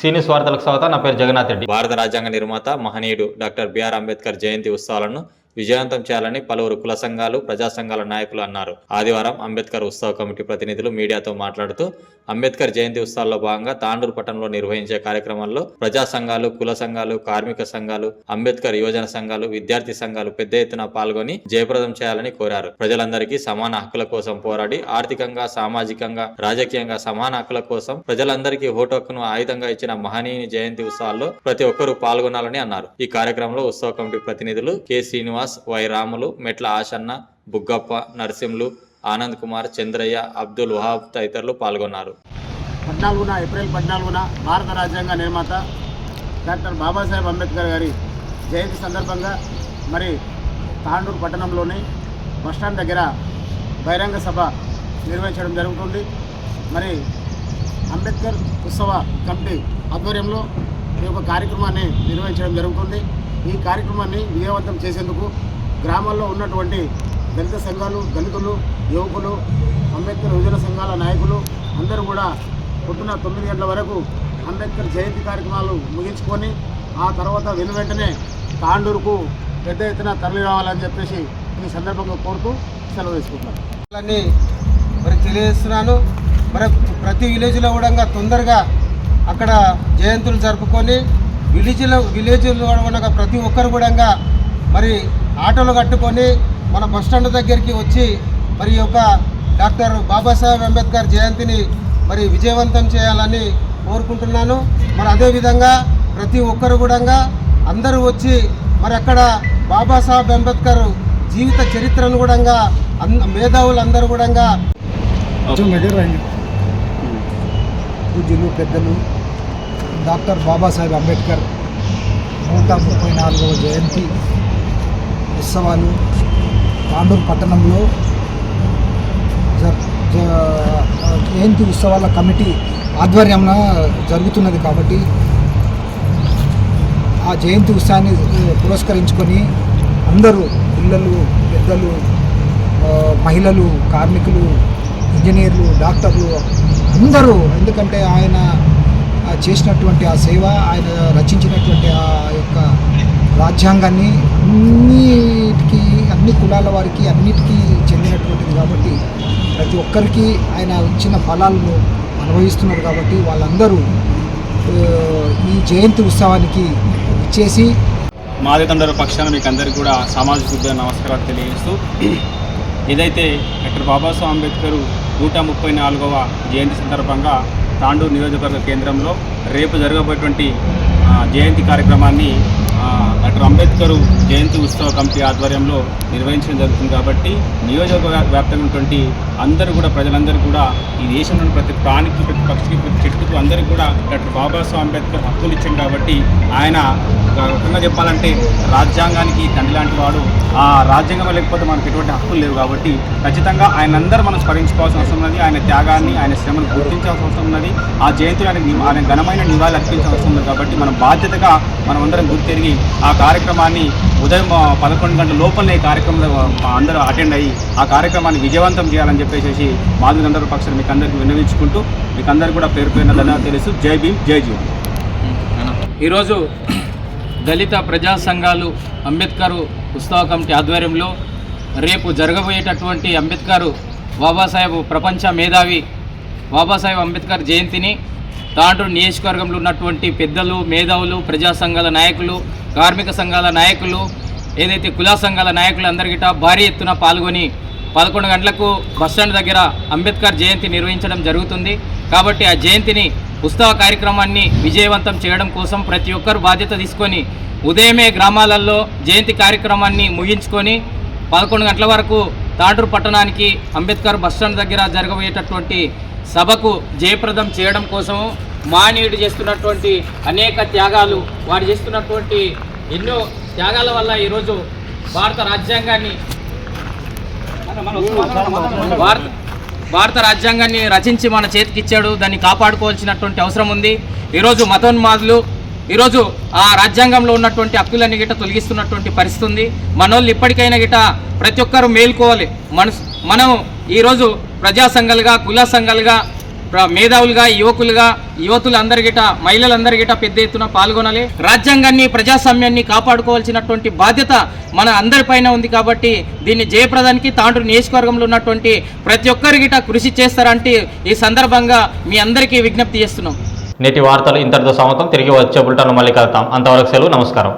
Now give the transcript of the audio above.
సీనియస్ వార్తలకు స్వాగతం నా పేరు జగన్నాథ్ రెడ్డి. భారత రాజ్యాంగ నిర్మాత మహనీయుడు డాక్టర్ బిఆర్ అంబేద్కర్ జయంతి ఉత్సవాలను విజయవంతం చేయాలని పలువురు కుల సంఘాలు ప్రజా సంఘాల నాయకులు అన్నారు. ఆదివారం అంబేద్కర్ ఉత్సవ కమిటీ ప్రతినిధులు మీడియాతో మాట్లాడుతూ అంబేద్కర్ జయంతి ఉత్సవాల్లో భాగంగా తాండూరు పట్టణంలో నిర్వహించే కార్యక్రమంలో ప్రజా సంఘాలు కుల సంఘాలు కార్మిక సంఘాలు అంబేద్కర్ యువజన సంఘాలు విద్యార్థి సంఘాలు పెద్ద ఎత్తున పాల్గొని జయప్రదం చేయాలని కోరారు. ప్రజలందరికీ సమాన హక్కుల కోసం పోరాడి ఆర్థికంగా సామాజికంగా రాజకీయంగా సమాన హక్కుల కోసం ప్రజలందరికీ ఓటు హక్కును ఆయుధంగా ఇచ్చిన మహనీయుని జయంతి ఉత్సవాల్లో ప్రతి ఒక్కరూ పాల్గొనాలని అన్నారు. ఈ కార్యక్రమంలో ఉత్సవ కమిటీ ప్రతినిధులు కె శ్రీనివాస్ వై రాములు మెట్ల ఆశన్న బుగ్గప్ప నరసింహులు ఆనంద్ కుమార్ చంద్రయ్య అబ్దుల్ వహాబ్ తదితరులు పాల్గొన్నారు. పద్నాలుగున ఏప్రిల్ పద్నాలుగున భారత రాజ్యాంగ నిర్మాత డాక్టర్ బాబాసాహెబ్ అంబేద్కర్ గారి జయంతి సందర్భంగా మరి తాండూరు పట్టణంలోని బస్టాండ్ దగ్గర బహిరంగ సభ నిర్వహించడం జరుగుతుంది. మరి అంబేద్కర్ ఉత్సవ కమిటీ ఆధ్వర్యంలో ఈ యొక్క కార్యక్రమాన్ని నిర్వహించడం జరుగుతుంది. ఈ కార్యక్రమాన్ని విజయవంతం చేసేందుకు గ్రామాల్లో ఉన్నటువంటి దళిత సంఘాలు దళితులు యువకులు అంబేద్కర్ యువజన సంఘాల నాయకులు అందరూ కూడా పొద్దున తొమ్మిది గంటల వరకు అంబేద్కర్ జయంతి కార్యక్రమాలు ముగించుకొని ఆ తర్వాత వెను వెంటనే తాండూరుకు పెద్ద ఎత్తున తరలి రావాలని చెప్పేసి ఈ సందర్భంగా కోరుతూ సెలవు తీసుకుంటున్నాను. మరి తెలియజేస్తున్నాను. మరి ప్రతి విలేజ్లో కూడా తొందరగా అక్కడ జయంతులు జరుపుకొని విలేజ్లో విలేజ్లో కూడా ప్రతి ఒక్కరు కూడా మరి ఆటోలు కట్టుకొని మన బస్ స్టాండ్ దగ్గరికి వచ్చి మరి యొక్క డాక్టర్ బాబాసాహెబ్ అంబేద్కర్ జయంతిని మరి విజయవంతం చేయాలని కోరుకుంటున్నాను. మరి అదేవిధంగా ప్రతి ఒక్కరు కూడా అందరూ వచ్చి మరి అక్కడ బాబాసాహెబ్ అంబేద్కర్ జీవిత చరిత్రను కూడా మేధావులందరూ కూడా పెద్దలు డాక్టర్ బాబాసాహెబ్ అంబేద్కర్ నూట ముప్పై నాలుగవ జయంతి ఉత్సవాలు తాండూరు పట్టణంలో జ- జయంతి ఉత్సవాల కమిటీ ఆధ్వర్యంలో జరుగుతున్నది కాబట్టి ఆ జయంతి ఉత్సవాన్ని పురస్కరించుకొని అందరూ పిల్లలు పెద్దలు మహిళలు కార్మికులు ఇంజనీర్లు డాక్టర్లు అందరూ ఎందుకంటే ఆయన చేసినటువంటి ఆ సేవ ఆయన రచించినటువంటి ఆ యొక్క రాజ్యాంగాన్ని అన్నిటికీ అన్ని కులాల వారికి అన్నిటికీ చెందినటువంటిది కాబట్టి ప్రతి ఒక్కరికి ఆయన ఇచ్చిన ఫలాలను అనుభవిస్తున్నారు కాబట్టి వాళ్ళందరూ ఈ జయంతి ఉత్సవానికి ఇచ్చేసి మాదితండర పక్షాన మీకు అందరికీ కూడా సామాజిక ఉద్యోగ నమస్కారాలు తెలియజేస్తూ ఏదైతే డాక్టర్ బాబాసాహెబ్ అంబేద్కర్ నూట ముప్పై నాలుగవ జయంతి సందర్భంగా తాండూరు నియోజకవర్గ కేంద్రంలో రేపు జరగబోయేటువంటి జయంతి కార్యక్రమాన్ని డాక్టర్ అంబేద్కర్ జయంతి ఉత్సవ కమిటీ ఆధ్వర్యంలో నిర్వహించడం జరుగుతుంది కాబట్టి నియోజకవర్గ వ్యాప్తంగా ఉన్నటువంటి అందరూ కూడా ప్రజలందరూ కూడా ఈ దేశంలోని ప్రతి ప్రాణికి ప్రతి పక్షికి ప్రతి చెట్టుకు అందరికీ కూడా డాక్టర్ బాబాసాహెబ్ అంబేద్కర్ హక్కులు ఇచ్చాం కాబట్టి ఆయన రకంగా చెప్పాలంటే రాజ్యాంగానికి తండ్రి లాంటి వాడు. ఆ రాజ్యాంగం లేకపోతే మనకు ఎటువంటి హక్కులు లేవు కాబట్టి ఖచ్చితంగా ఆయన అందరూ మనం స్మరించుకోవాల్సిన అవసరం ఉన్నది. ఆయన త్యాగాన్ని ఆయన శ్రమను గుర్తించాల్సిన అవసరం ఉన్నది. ఆ జయంతులు ఆయన ఆయన ఘనమైన నివాళులు అర్పించాల్సిన అవసరం ఉంది కాబట్టి మనం బాధ్యతగా మనం అందరం గుర్తిరిగి ఆ కార్యక్రమాన్ని ఉదయం పదకొండు గంటల లోపలనే ఈ కార్యక్రమంలో అందరూ అటెండ్ అయ్యి ఆ కార్యక్రమాన్ని విజయవంతం చేయాలని చెప్పేసి మాధవి అందరూ పక్షాలు మీకు అందరికీ విన్నవించుకుంటూ మీకు అందరికీ కూడా పేరు పేరున ధన్యవాదాలు తెలుసు జై భీమ్ జై జీవన్. ఈరోజు దళిత ప్రజా సంఘాలు అంబేద్కర్ ఉత్సవ కమిటీ ఆధ్వర్యంలో రేపు జరగబోయేటటువంటి అంబేద్కర్ బాబాసాహెబ్ ప్రపంచ మేధావి బాబాసాహెబ్ అంబేద్కర్ జయంతిని తాండూరు నియోజకవర్గంలో ఉన్నటువంటి పెద్దలు మేధావులు ప్రజా సంఘాల నాయకులు కార్మిక సంఘాల నాయకులు ఏదైతే కులా సంఘాల నాయకులు అందరికిట భారీ ఎత్తున పాల్గొని పదకొండు గంటలకు బస్టాండ్ దగ్గర అంబేద్కర్ జయంతి నిర్వహించడం జరుగుతుంది. కాబట్టి ఆ జయంతిని ఉత్సవ కార్యక్రమాన్ని విజయవంతం చేయడం కోసం ప్రతి ఒక్కరు బాధ్యత తీసుకొని ఉదయమే గ్రామాలలో జయంతి కార్యక్రమాన్ని ముగించుకొని పదకొండు గంటల వరకు తాండూరు పట్టణానికి అంబేద్కర్ బస్టాండ్ దగ్గర జరగబోయేటటువంటి సభకు జయప్రదం చేయడం కోసము మానవుడు చేస్తున్నటువంటి అనేక త్యాగాలు వారు చేస్తున్నటువంటి ఎన్నో త్యాగాల వల్ల ఈరోజు భారత రాజ్యాంగాన్ని భారత భారత రాజ్యాంగాన్ని రచించి మన చేతికి ఇచ్చాడు దాన్ని కాపాడుకోవాల్సినటువంటి అవసరం ఉంది. ఈరోజు మతోన్మాదులు ఈరోజు ఆ రాజ్యాంగంలో ఉన్నటువంటి హక్కులన్నీ గిట్ట తొలగిస్తున్నటువంటి పరిస్థితి ఉంది. మనోళ్ళు ఇప్పటికైనా గిట ప్రతి ఒక్కరు మేల్కోవాలి. మనసు మనం ఈరోజు ప్రజా సంఘాలుగా కుల సంఘాలుగా మేధావులుగా యువకులుగా యువతులందరి గిట మహిళలందరి గిట పెద్ద ఎత్తున పాల్గొనాలి. రాజ్యాంగాన్ని ప్రజాస్వామ్యాన్ని కాపాడుకోవాల్సినటువంటి బాధ్యత మన అందరిపైన ఉంది కాబట్టి దీన్ని జయప్రదానికి తాండ్రు నియోజకవర్గంలో ఉన్నటువంటి ప్రతి ఒక్కరి గిట కృషి చేస్తారంటే ఈ సందర్భంగా మీ అందరికీ విజ్ఞప్తి చేస్తున్నాం. నేటి వార్తలు ఇంతటితో సమతం తిరిగి వచ్చే బుల్టన్లు మళ్ళీ కలుతాం అంతవరకు సెలవు. నమస్కారం.